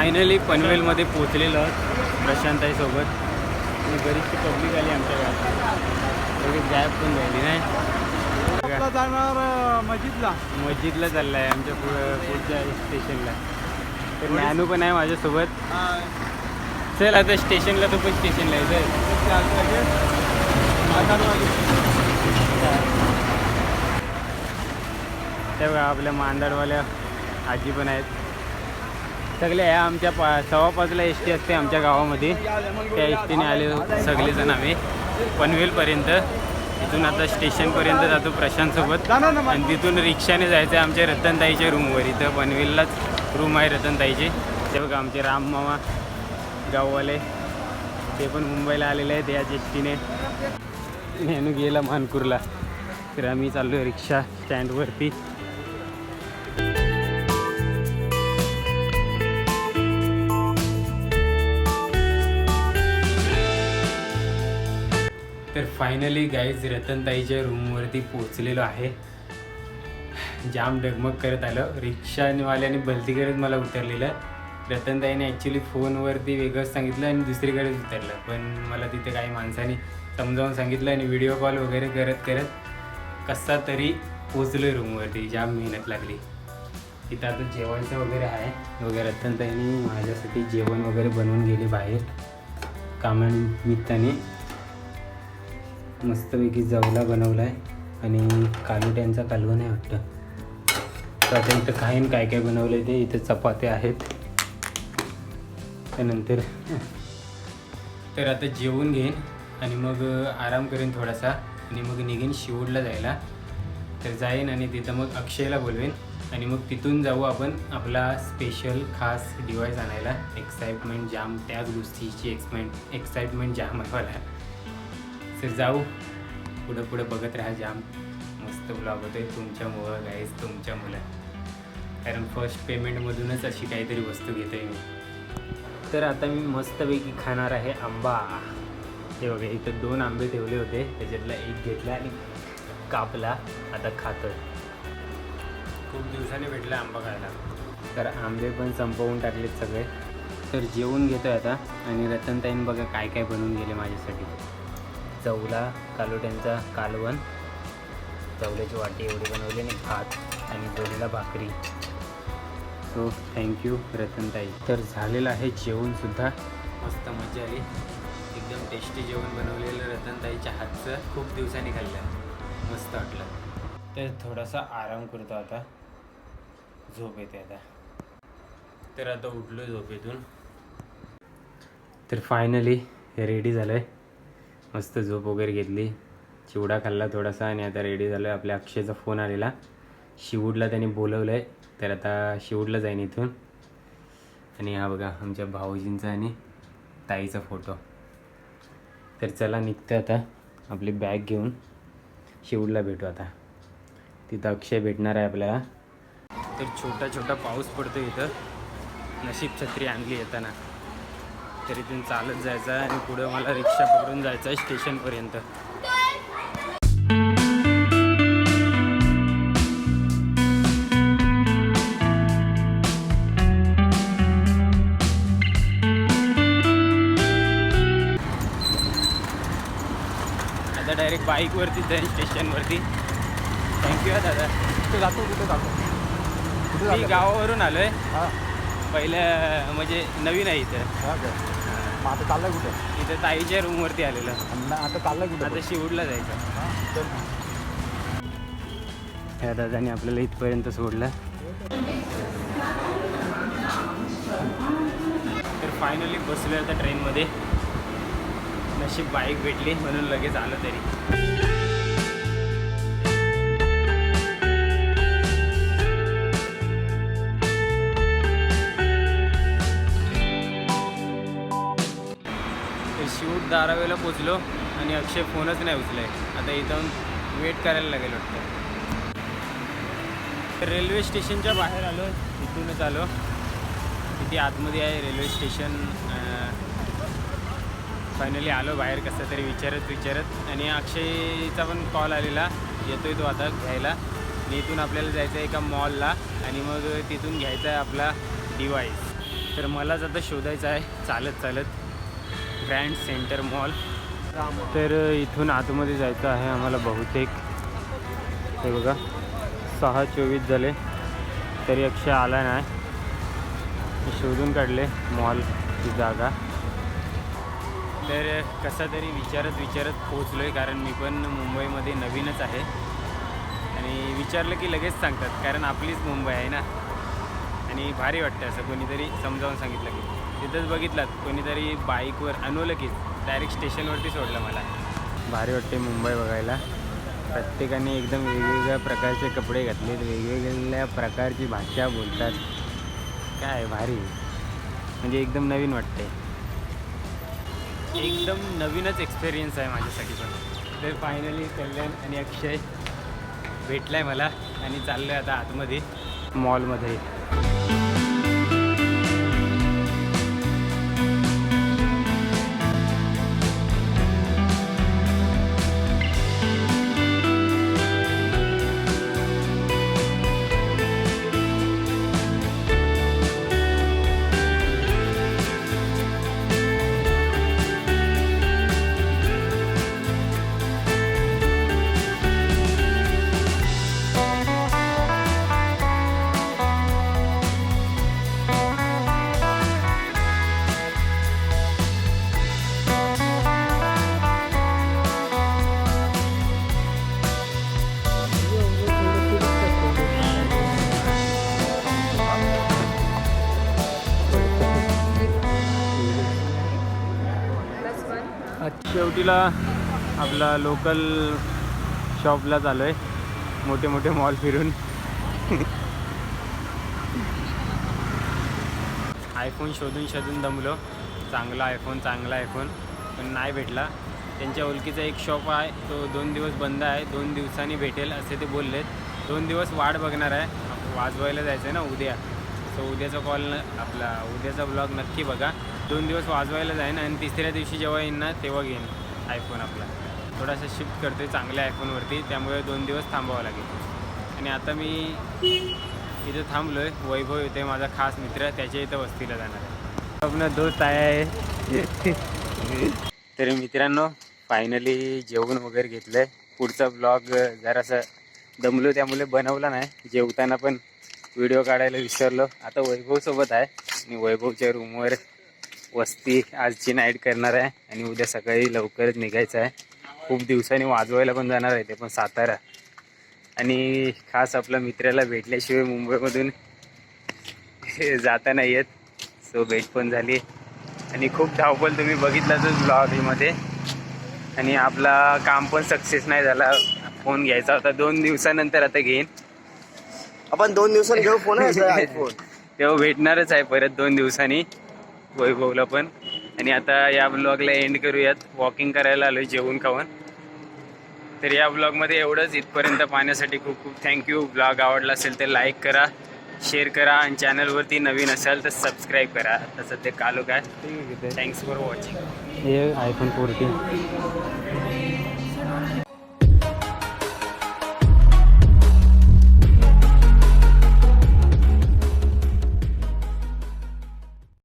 Finally पनवेलमध्ये पोचलेलो आहोत प्रशांताईसोबत. आणि बरीचशी पब्लिक आली आमच्या गावात. लगेच गायब पण झाली नाही? जाणार मस्जिदला? मस्जिदला चालला आहे आमच्या पुढं पुढच्या स्टेशनला तर ज्ञानू पण आहे माझ्यासोबत. चल आता स्टेशनला तो पण स्टेशनला आहे चल. त्या आपल्या मांदडवाल्या आजी पण आहेत. सगळे ह्या आमच्या पा सव्वा पाचला एस टी असते आमच्या गावामध्ये. त्या एस टीने आले सगळेजण आम्ही. पनवेलपर्यंत. इथून आता स्टेशनपर्यंत जातो प्रशांतसोबत. आणि तिथून रिक्षाने जायचं आहे आमच्या रतनताईच्या रूमवर इथं पनवेललाच रूम आहे रतनताईची. ते बघा आमचे राम मामा गाववाले. ते पण मुंबईला आलेले आहेत या एस टीने. नेनू गेला मानपूरला तर आम्ही चाललो रिक्षा स्टँडवरती. फायनली गाईज रतनताईच्या रूमवरती पोचलेलो आहे. जाम डगमग करत आलं. रिक्षावाल्याने भलती करत मला उतरलेलं. रतनताईने ॲक्च्युली फोनवरती वेगळंच सांगितलं आणि दुसरीकडेच उतरलं. पण मला तिथे काही माणसाने समजावून सांगितलं आणि व्हिडिओ कॉल वगैरे करत करत कसा तरी पोचलो रूमवरती जाम मेहनत लागली. तिथं आता जेवणचं वगैरे आहे. वगैरे रतनताईने माझ्यासाठी जेवण वगैरे बनवून गेले बाहेर. कामानिमित्ताने. मस्तपैकी जवला बनवला आहे आणि कालुट्यांचा कालवण नाही वाटतं. तर आता इथं खाईन काय काय बनवलं आहे ते इथं चपात्या आहेत. त्यानंतर तर आता जेवून घेईन आणि मग आराम करेन थोडासा आणि मग निघेन शिवूडला जायला. तर जाईन आणि तिथं मग अक्षयला बोलवेन आणि मग तिथून जाऊ आपण आपला स्पेशल खास डिवाईस आणायला. एक्साइटमेंट जाम त्याच गोष्टीची एक्समेंट एक्साइटमेंट जाम आहे मला तर जाऊ. पुढं पुढं बघत राहा जाम. मस्त ब्लॉग होतोय तुमच्यामुळं गाईज तुमच्यामुळं कारण फर्स्ट पेमेंटमधूनच अशी काहीतरी वस्तू घेतोय मी. तर आता मी मस्तपैकी खाणार आहे आंबा. हे बघा इथं दोन आंबे ठेवले होते. त्याच्यातला एक घेतला आणि कापला. आता खातोय. खूप दिवसाने भेटला आंबा खायला. तर आंबे पण संपवून टाकलेत सगळे. तर जेवून घेतोय आता. आणि रतनताईन बघा काय काय बनवून गेले माझ्यासाठी. चवला कालोट्यांचा कालवण. चवल्याची वाटी एवढी बनवली आणि भात आणि जोडीला भाकरी. सो थँक्यू रतनताई. तर झालेलं आहे जेवणसुद्धा मस्त मजा आली. एकदम टेस्टी जेवण बनवलेलं रतनताईच्या हातचं. खूप दिवसांनी खाल्लं. मस्त वाटलं. तर थोडासा आराम करतो आता. झोप येते आता. तर आता उठलो झोपेतून. तर फायनली रेडी झालं आहे मस्त झोप वगैरे घेतली. चिवडा खाल्ला थोडासा आणि आता रेडी झालं आहे आपल्या अक्षयचा फोन आलेला. शिवूडला त्याने बोलवलं आहे तर आता शिवूडला जाईन इथून. आणि हा बघा आमच्या भाऊजींचा आणि ताईचा फोटो तर चला निघतं आता. आपली बॅग घेऊन शिवूडला भेटू आता. तिथं अक्षय भेटणार आहे आपल्याला. तर छोटा छोटा पाऊस पडतो इथं. नशीब छत्री आणली येताना. तर इथून चालत जायचं आहे आणि पुढं मला रिक्षा पकडून जायचं आहे स्टेशनपर्यंत. आता डायरेक्ट बाईकवरती जाईन स्टेशनवरती थँक्यू दादा. कुठे जातो कुठे जातो. मी गावावरून आलो आहे हां. पहिलं म्हणजे नवीन आहे इथं. हां मग आता चाललंय कुठे? इथं ताईच्या रूमवरती आलेलं. आणि आता चाललंय कुठे? आता शिवूडला जायचं. ह्या दादाने आपल्याला इथपर्यंत सोडलं. तर फायनली बसलो आता ट्रेनमध्ये नशीब बाईक भेटली म्हणून लगेच आलं तरी. धारावीला पोचलो आणि अक्षय फोनच नाही उचलाय आता इथून वेट करायला लागेल वाटतं. तर रेल्वे स्टेशनच्या बाहेर आलो इथूनच आलो. किती आतमध्ये आहे रेल्वे स्टेशन फायनली आलो बाहेर कसं तरी विचारत विचारत. आणि अक्षयचा पण कॉल आलेला येतोय तो आता घ्यायला. आणि इथून आपल्याला जायचं आहे एका मॉलला आणि मग तिथून घ्यायचा आहे आपला डिवाईस तर मलाच आता शोधायचं आहे. चालत चालत. Grand centre mall. तर इथून आतमध्ये जायचं आहे आम्हाला बहुतेक. हे बघा सहा चोवीस झाले तरी अक्षय आला नाही. शोधून काढले मॉलची जागा. तर कसा तरी विचारत विचारत पोचलो आहे कारण मी पण मुंबईमध्ये नवीनच आहे. आणि विचारलं की लगेच सांगतात कारण आपलीच मुंबई आहे ना. आणि भारी वाटतं असं कोणीतरी समजावून सांगितलं की. तिथंच बघितलात कोणीतरी बाईकवर आणवलं की डायरेक्ट स्टेशनवरती सोडलं मला. भारी वाटते मुंबई बघायला. प्रत्येकाने एकदम वेगवेगळ्या प्रकारचे कपडे घातलेत वेगवेगळ्या प्रकारची भाषा बोलतात. काय भारी. म्हणजे एकदम नवीन वाटते एकदम नवीनच एक्सपिरियन्स आहे माझ्यासाठी पण. तर फायनली कल्याण आणि अक्षय भेटलाय मला आणि चाललोय आता आतमध्ये. मॉलमध्ये शेवटीला आपला लोकल शॉपला चालू आहे मोठे मोठे मॉल फिरून. आयफोन शोधून शोधून दमलो. चांगला आयफोन चांगला आयफोन पण नाही भेटला. त्यांच्या ओळखीचा एक शॉप आहे. तो दोन दिवस बंद आहे. दोन दिवसांनी भेटेल असे ते बोललेत. दोन दिवस वाट बघणार आहे. वाजवायला जायचं आहे ना उद्या. सो उद्याचा कॉल न आपला उद्याचा ब्लॉग नक्की बघा. दोन दिवस वाजवायला जाईन आणि तिसऱ्या दिवशी जेव्हा येईन ना तेव्हा घेईन आयफोन आपला. थोडासा शिफ्ट करते चांगल्या आयफोनवरती त्यामुळे दोन दिवस थांबावं लागेल. आणि आता मी इथं थांबलो आहे वैभव इथे माझा खास मित्र त्याच्या इथं वस्तीला जाणार आहे. आपला दोस्त आहे. तरी मित्रांनो फायनली जेवण वगैरे घेतलं आहे पुढचा ब्लॉग जरासा दमलो त्यामुळे बनवला नाही. जेवताना पण व्हिडिओ काढायला विसरलो. आता वैभवसोबत आहे. आणि वैभवच्या रूमवर वस्ती आजची नाईट करणार आहे. आणि उद्या सकाळी लवकरच निघायचं आहे. खूप दिवसांनी वाजवायला पण जाणार आहे ते पण सातारा. आणि खास आपल्या मित्राला भेटल्याशिवाय मुंबईमधून जाता नाही येत. सो भेट पण झाली. आणि खूप धावपल तुम्ही बघितलाच ब्लॉगमध्ये आणि आपला काम पण सक्सेस नाही झाला. फोन घ्यायचा होता. दोन दिवसानंतर आता घेईन. आपण दोन दिवसांनी घेऊ फोन आयफोन तेव्हा भेटणारच आहे परत दोन दिवसांनी वैभवला पण. आणि आता या ब्लॉगला एंड करूयात. वॉकिंग करायला आलोय जेवून खाऊन. तर या ब्लॉगमध्ये एवढंच. इथपर्यंत पाहण्यासाठी खूप खूप थँक्यू ब्लॉग आवडला असेल तर लाईक करा शेअर करा आणि चॅनलवरती नवीन असाल तर सबस्क्राईब करा. आता सध्या कालो काय? थँक्स फॉर वॉचिंग हे आयफोन फोर्टीन